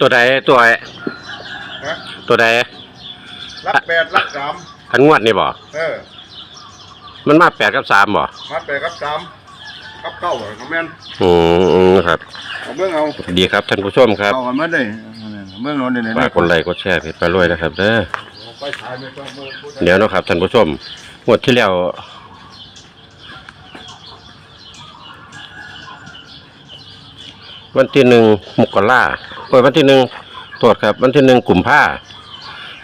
ตัวใดตัวไอ้ฮะตัวใดรักแปดรักสามอันงวดนี่บ่เออมันมาแปดกับสามบ่มาแปดกับสามกับเก้าเหรอคอมเมนต์อืมอืมครับ เอาเบิ่งเอาดีครับท่านผู้ชมครับ เอากันมาได้เบิ่งเอาเนี่ยฝากกดไลค์กดแชร์เพจไปรวยนะครับเด้อ ไปถ่ายไม่ต้องมือพูดเดี๋ยวนะครับท่านผู้ชมงวดที่แล้ว วันที่หนึ่งมกราโอ้ยวันที่หนึ่งตรวจครับ วันที่หนึ่งกลุ่มผ้า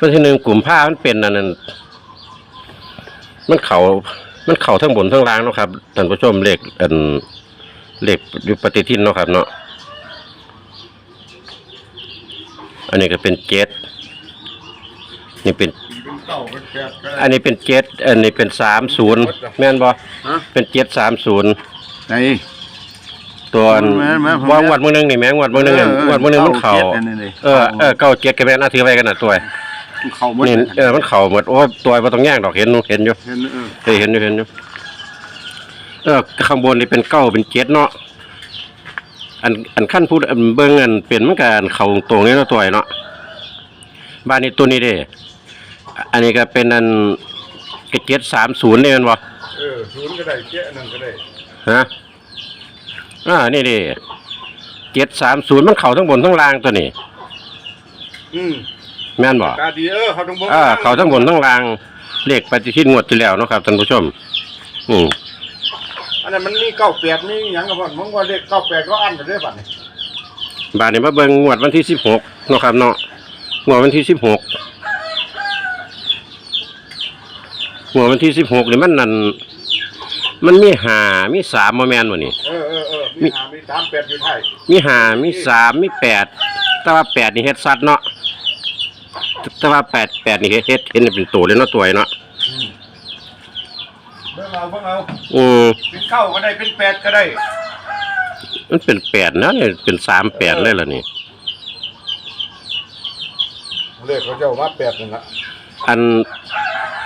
วันที่หนึ่งกลุ่มผ้ามันเป็นอันนั้นมันเขามันเข่าทั้งบนทั้งล่างเนาะครับท่านผู้ชมเลขอันเลขอยู่ปฏิทินเนาะครับเนาะอันนี้ก็เป็นเจ็ดนี่เป็นเป็นเก้าเป็นแปดก็ได้อันนี้เป็นเจ็ดอันนี้เป็นสามศูนย์แม่นบ่ฮะเป็นเจ็ดสามศูนย์ไหน ตัวอันแม่นแม่นผมว่างวดมือหนึงนี่แม่งวดมือหนึงนี่เออเอองวดมือหนึงมันเข่าเก้าเจ็ดอันนี้เลยเออเออเก้าเจ็ดก็แม่นน่าถือไว้กันน่ะตัวเขาหมดนี่เออมันเข่าหมดโอ้ยตัวบ่ต้องแย่งดอกเห็นอยู่เห็นอยู่ เห็นเออเคยเห็นอยู่เห็นอยู่เออข้างบนนี่เป็นเก้าเป็นเจ็ดเนาะอันอันขั้นพูดอันเบิ่งอันเป็นมันก็อันเข่าตรงนี้เนาะตัวไอ้เนาะบ้านนี้ตัวนี้เด้อันนี้ก็เป็นอันเจ็ดสามศูนย์นี่แมันบ่เออศูนย์ก็ได้เจ๊นั่นก็ได้ฮะ อ่า นี่ดิเจ็ดสามศูนย์มันเข่าทั้งบนทั้งล่างตัวนี้ อืมแม่นบ่ตาดีเออเขาต้องบอกอ่าเข่าทั้งบนทั้งล่าง เลขปฏิทินงวดที่แล้วเนาะครับท่านผู้ชม อืมอันนั้นมันมีเก้าแปดมีหยังกับมันมึงว่าเลขเก้าแปดก็อันกันได้บัดนี้บาทนี้มาเบิ่งงวดวันที่สิบหกเนาะครับเนาะงวดวันที่สิบหกงวดวันที่สิบหกนี่มันนั่นมันมีหามีสามโมแมนวะนี่เออเออเออ มีหามีสามแปดอยู่ไทยมีหามีสามมีแปดแต่ว่าแปดนี่เฮ็ดสัตว์เนาะแต่ว่าแปดแปดนี่เฮ็ดเฮ็ดเห็นเป็นตัวเลยเนาะตัวไอ้เนาะเบิ่งเอาเบิ่งเอาอืมเป็นเก้าก็ได้เป็นแปดก็ได้ มันเป็นแปดนะเนี่ยเป็นสามแปดเลยล่ะนี่เลขเขาเจ้าว่าแปดนั่นละอัน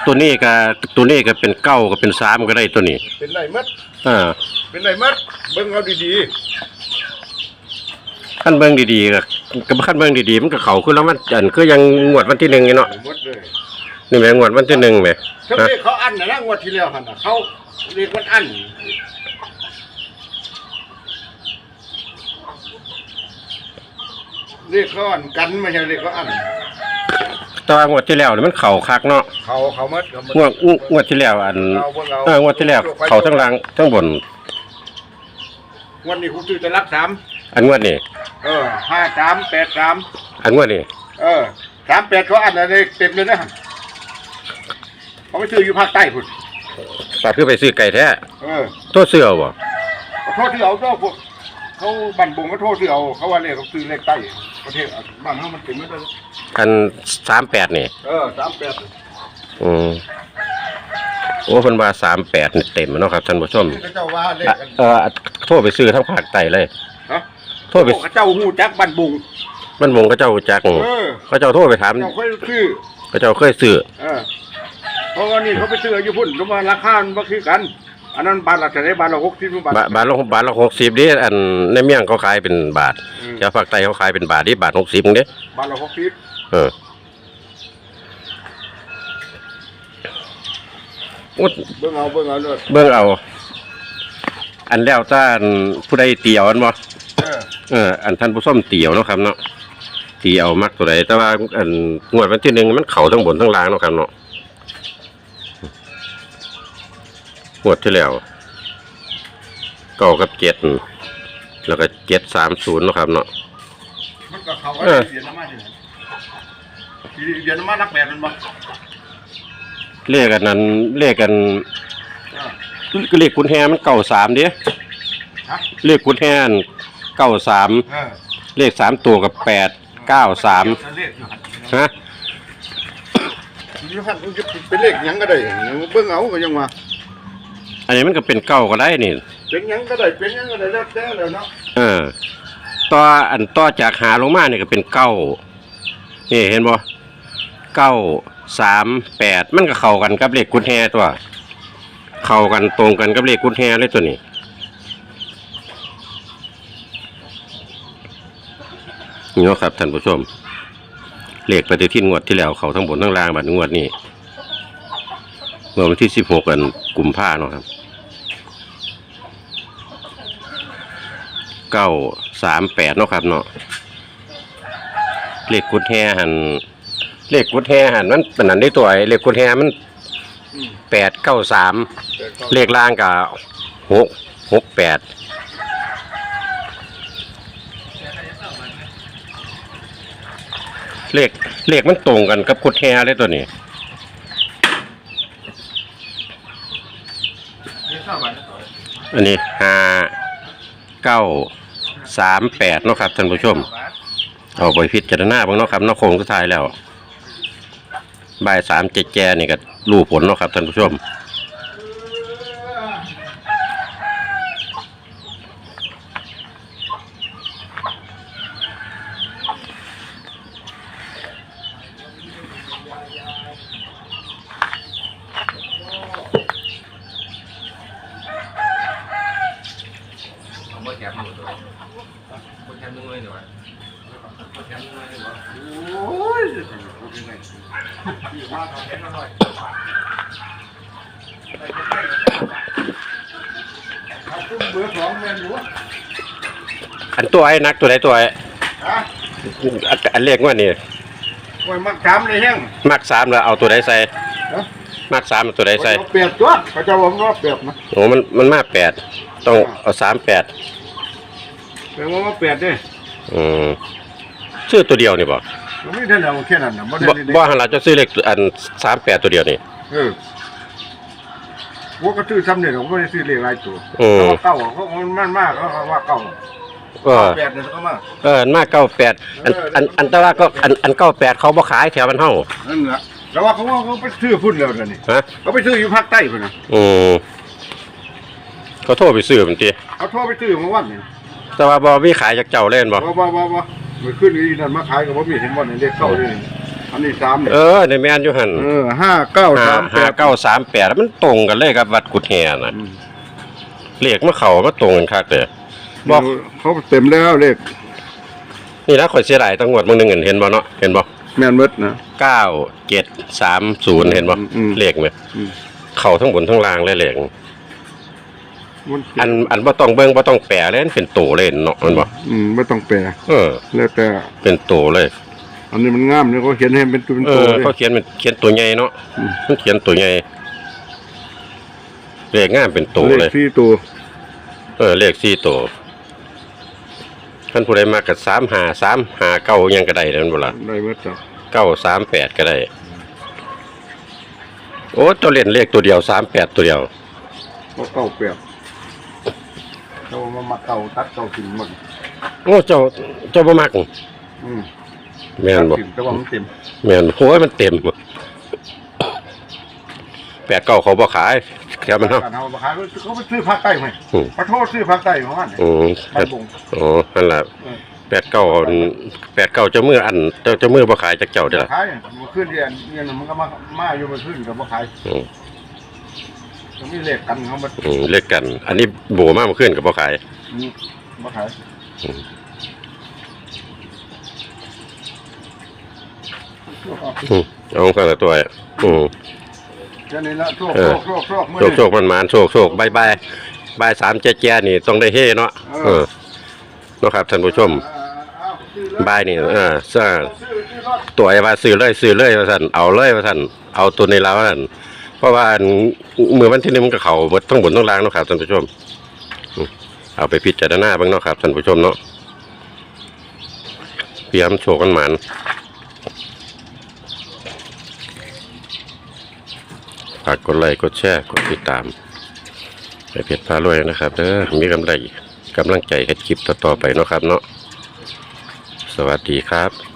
ตัวนี้ก็ตัวนี้ก็เป็นเก้าก็เป็นสามก็ได้ตัวนี้ เป็นไรมัดอ่า เป็นเป็นไรมัดเบิ่งเอาดีขั้นเบิ่งดีๆก็ก็ขั้นเบิ่งดีๆมันก็เข้าขึ้นแล้วมันอันคือยังงวดวันที่หนึ่งนี่ๆเนาะหมดเลยนี่แหม่งวดวันที่หนึ่งแหม่ทั้งฮะเลขเขาอันนะนะงวดที่แล้วหั่นน่ะเขาเลขมันอันเลขเขาอันกันไม่ใช่เลขเขาอันแต่ว่างวดที่แล้วนี่มันเข้าคักเนาะเขาเขามัดเขามัดงวดงวดที่แล้วอันเอาเบิ่งเอา เอองวดที่แล้วเข้าทั้งล่างทั้งบนง วดนี้กูซื้อแต่ลักสามอันงวดนี้เออห้าสามแปดสามอันงวดนี้เออสามแปดเขาอันอะไรเต็มเลยนะเขาไปซื้ออยู่ภาคใต้พุ่นฝากคือไปซื้อไก่แท้เออตัวเสื้อบ่ขอโทษที่เอาเจ้าพวกเขาบันบุงเขาโทษที่เอาเขาว่าเลขเขาซื้อเลขใต้ประเทศบ้านเขามันเต็มไม่ได้อันสามแปดนี่เออสามแปดอืม โอ้เพิ่นว่าสามแปดนี่เต็มเนาะครับท่านผู้ชมเขาเจ้าว่าเลขอะกันเออโทษไปซื้อทั้งภาคใต้เลยฮะโทษไปเขาเจ้าหูจักบันบุง มันมงเขาเจ้าจักเออเขาเจ้าโทษไปถามเขาเคยซื้อเขาเจ้าเคยซื้อเออเพราะว่านี่เขาไปซื้ออยู่พุ่นเขาว่าราคามันบ่คือกัน อันนั้นบาทละเท่าไหรบาทละหกสิบบาท บาทบาทละบาทละหกสิบดิอันในเมียงเขาขายเป็นบาทอืม ชาวภาคใต้เขาขายเป็นบาทดิบาทหกสิบเด้บาทละหกสิบเออ อ๊ยเบิ่งเอาเบิ่งเอาเลยเบิ่งเอา อันแล้วถ้าอันผู้ใดเตียวอันบ่เออเอออันท่านผู้ส้มเตียวเนาะครับเนาะเตียวมักตัวใดแต่ว่าอันงวดวันที่หนึ่งมันเข่าทั้งบนทั้งล่างเนาะครับเนาะงวดที่แล้วเก้ากับเจ็ดแล้วก็เจ็ดสามศูนย์เนาะครับเนาะมันก็เขาก็เออเสียน้ำมันอยู่นะเสียน้ำมันรักแปดมันบ่ เลขกันนั้นเลขกันเออเลขคุณแฮมันเก้าสามเด้ฮะเลขคุณแฮนเก้าสามเออเลขสามตัวกับแปดเก้าสามเลขอยู่หั่นฮะอยู่หั่นมันจะเป็นเลขหยังก็ได้เบิ่งเอาก็ยังว่าอันนี้มันก็เป็นเก้าก็ได้นี่เป็นหยังก็ได้เป็นหยังก็ได้แล้วแต่แล้วเนาะเออต่ออันต่อจากหาลงมาเนี่ยก็เป็นเก้านี่เห็นบ่เก้า สามแปดมันก็เข้ากันกับเลขกุญแฮตัว เข้ากันตรงกันกับเลขกุญแฮเลยตัวนี้นี่เนาะครับท่านผู้ชม เลขปฏิทินงวดที่แล้วเขาทั้งบนทั้งล่างบัดงวดนี้เมื่อวันที่สิบหกกันกลุ่มภาเนาะครับเก้าสามแปดเนาะครับเนาะเลขกุดแฮหัน เลขกุดแฮหันมันเป็นอันได้ตัวไอ้เลขกุดแฮมันแปดเก้าสามเลขล่างกับหกหกแปดเลขเลขมันตรงกันกับกุดแฮเลยตัวนี้อันนี้ห้าเก้าสามแปดเนาะครับท่านผู้ชม เอาไปพิจารณาบ้างเนาะครับเนาะโคงสุดท้ายแล้ว บ่ายสามเจ็ดแจนี่ก็รู้ผลเนาะครับท่านผู้ชมว่าแถมหมดเลยผมแถมหนึ่งเลยเดี๋ยวผมแถมหนึ่งเลยเดี๋ยว โอ้ยพูดยังไงที่ว่าเขาเห็นอร่อยเขาตุ้มเบอร์สองแมนอยู่วะอันตัวไอ้นักตัวไหนตัวไอ้ฮะอันอันเลขว่านี่โอ้ยมักถามเลยแห้งมักสามแล้วเอาตัวใดใส่ฮะมักสามเอาตัวใดใส่เปรียบตัวเขาจะบอกว่าเปรียบนะโอ้มันมันมาแปดต้องเอาสามแปดแปลว่าว่าเปรียบดิอืม ชื่อตัวเดียวนี่บ่มันไม่ได้แล้วแค่นั้นนะบ่ได้บ่เลยบ่หันเราจะซื้อเลขอันสามแปดตัวเดียวนี่ เออว่าก็ซื้อซ้ำเนี่ยผมไม่ได้ซื้อเลขหลายตัวอืมเขาเก่าเขามันมากเขาว่าเก่าเออ แปดเนี่ยเขามาเออมาเก้าแปดอันอันอันแต่ว่าก็อันอันเก้าแปดเขาบ่ขายแถวบ้านเฮานั่นแหละแต่ว่าเขาว่าเขาไปซื้อพุ่นแล้วนะนี่ฮะเขาไปซื้ออยู่ภาคใต้พุ่นนะอืมเขาโทรไปซื้อมันติเขาโทรไปซื้อเมื่อวันนี่แต่ว่าบ่มีขายจากเจ้าเล่นบ่บ่บ่บ่บ่ ไปขึ้นอีนั่นมาขายกับบ่มีเห็นบ่นี่เลขเก้านี่อันนี้สามเนี่ยเออในแม่นอยู่หั่นเออห้าเก้าห้าสามแปห้าดเก้าสามแปดมันตรงกันเลยกับวัดกุดแฮน่ะอืมเลขมันเข้ามาตรงกันคักเด้อบอกเขาเต็มแล้วเลขนี่นะข่อยเสียดายตั้งงวดมึงหนึงเห็นบ่เนาะเห็นบ่แม่นเบิดนะ เก้าเจ็ดสามศูนย์เห็นบ่อืมเลขไหมอืม เข้าทั้งบนทั้งล่างเลยเลข มันอันอันบ่ต้องเบิ่งบ่ต้องแปลเลยมันเป็นโตเลยเนาะมันบ่อืมไม่ต้องแปลเออ แล้วแต่ เป็นโตเลย อันนี้มันงามเนี่ยเขาเขียนให้เป็นตัวเป็นเอตัวอเลยเขาเขียนเป็นเขียนตัวใหญ่เนาะอืมมันเขียนตัวใหญ่เลขงามเป็นโตเลเลขยที่ตัวเออเลขสี่โตท่านผู้ใดมากับสามหาสามหาเก้ายังก็ได้นั่นบ่ล่ะได้เบิดจ้ะเก้าสามแปดก็ได้ โอ้ตัวเล่นเลขตัวเดียวสามแปดตัวเดียว เขาเก้าแปด เขามามาเก้าตัดเก้าถิ่นหมดโอ้เจ้าเจ้าบ่มักอืมแม่นบ่ตัดถิ่นแต่ว่ามันเต็มแม่นโอ้ยมันเต็มแปดเก้าเขาบ่ขายแค่มันเฮาการเอามาขายเขาไปซื้อภาคใต้ไหมอืม ขอโทษซื้อภาคใต้ของมันอืมบ้านบงโอ้นั่นล่ะเออแปดเก้าแปดเก้าเจ้ามืออันเจ้าเจ้ามือบ่ขายจากเจ้าเด้อล่ะขายมันขึ้นเรียนเรียนมันก็มามาอยู่มันขึ้นกับมาขายอืม มันมีเลขกันเขามาอืมเลขกัน อันนี้โบมากมาขึ้นกับบ่ขายอืมมาขายอืมอืมเอาของกันละตัวอะอืม แค่นี้ละโชคเอโชอ คโชคโชคโชคโชคมันมานๆโชคโชคบายบายบายสามแจ๊แจ๊นี่ต้องได้เฮ่เนาะเออเนาะครับท่านผู้ชมบายนี่เออซ่าตัวไอ้ว่าซื้อเลยซื้อเลยว่าซั่นเอาเลยว่าซั่นเอาตัวในแล้วว่าซั่น เพราะว่าอันมือวันที่หนึงมันก็เขาหมดทั้งบนทั้งล่างเนาะครับท่านผู้ชมเอาไปพิจารณาบ้างเนาะครับท่านผู้ชมเนาะเพียมโชคกันหมานฝากกดไลค์กดแชร์กดติดตาม ไปเพจพารวยนะครับเด้อมีกำไรกำลังใจเฮ็ดคลิปต่อๆไปเนาะครับเนาะสวัสดีครับ